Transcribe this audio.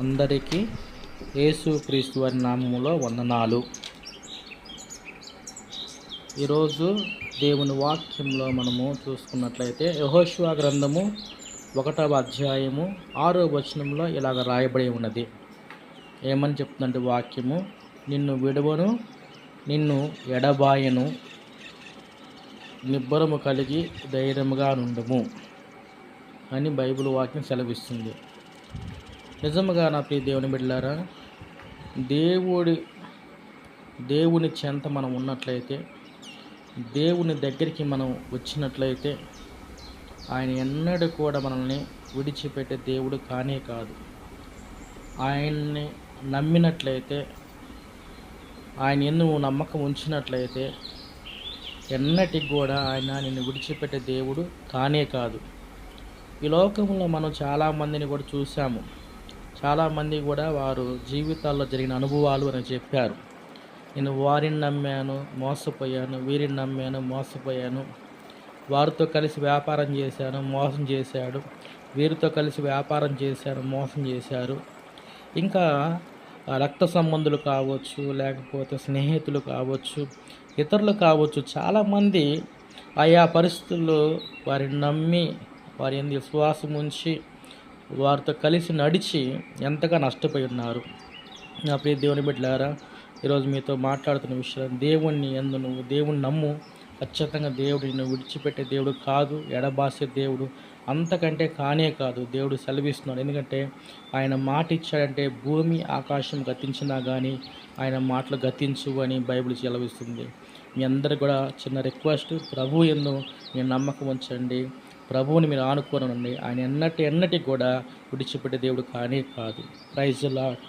అందరికీ యేసు క్రీస్తు వారి నామములో వందనాలు. ఈరోజు దేవుని వాక్యంలో మనము చూసుకున్నట్లయితే యహోశివ గ్రంథము ఒకటవ అధ్యాయము ఆరో వచనంలో ఇలాగ రాయబడి ఉన్నది. ఏమని చెప్తుందంటే వాక్యము నిన్ను విడవను నిన్ను ఎడబాయను నిబ్బరము కలిగి ధైర్యముగా నుండుము అని బైబిల్ వాక్యం సెలవిస్తుంది. నిజముగా నా ప్రియ దేవుని బిడ్డలారా దేవుడి దేవుని చెంత మనం ఉన్నట్లయితే దేవుని దగ్గరికి మనం వచ్చినట్లయితే ఆయన ఎన్నడూ కూడా మనల్ని విడిచిపెట్టే దేవుడు కానే కాదు. ఆయన్ని నమ్మినట్లయితే ఆయన ఎన్ను నమ్మకం ఉంచినట్లయితే ఎన్నటికి కూడా ఆయన నిన్ను విడిచిపెట్టే దేవుడు కానే కాదు. ఈ లోకంలో మనం చాలామందిని కూడా చూసాము చాలామంది కూడా వారు జీవితాల్లో జరిగిన అనుభవాలు అని చెప్పారు. నేను వారిని నమ్మాను మోసపోయాను వీరిని నమ్మాను మోసపోయాను. వారితో కలిసి వ్యాపారం చేశాను మోసం చేశాడు. వీరితో కలిసి వ్యాపారం చేశాను మోసం చేశారు. ఇంకా రక్త సంబంధులు కావచ్చు లేకపోతే స్నేహితులు కావచ్చు ఇతరులు కావచ్చు చాలామంది ఆయా పరిస్థితుల్లో వారిని నమ్మి వారి విశ్వాసం ఉంచి వారితో కలిసి నడిచి ఎంతగా నష్టపోయి ఉన్నారు. నా ప్రియ దేవుని బిడ్డలారా ఈరోజు మీతో మాట్లాడుతున్న విషయం దేవుణ్ణి ఎందు నువ్వు దేవుణ్ణి నమ్ము. ఖచ్చితంగా దేవుడు నిన్ను విడిచిపెట్టే దేవుడు కాదు ఎడబాసే దేవుడు. అంతకంటే కానే కాదు దేవుడు సెలవిస్తున్నాడు. ఎందుకంటే ఆయన మాట ఇచ్చాడంటే భూమి ఆకాశం గతించినా కానీ ఆయన మాటలు గతించు అని బైబిల్ సెలవిస్తుంది. మీ అందరికి కూడా చిన్న రిక్వెస్ట్ ప్రభు ఎందు మీ నమ్మకం ఉంచండి. ప్రభువుని మీరు ఆనుకోనండి ఆయన ఎన్నటి ఎన్నటికి కూడా విడిచిపెట్టే దేవుడు కానే కాదు. Praise lot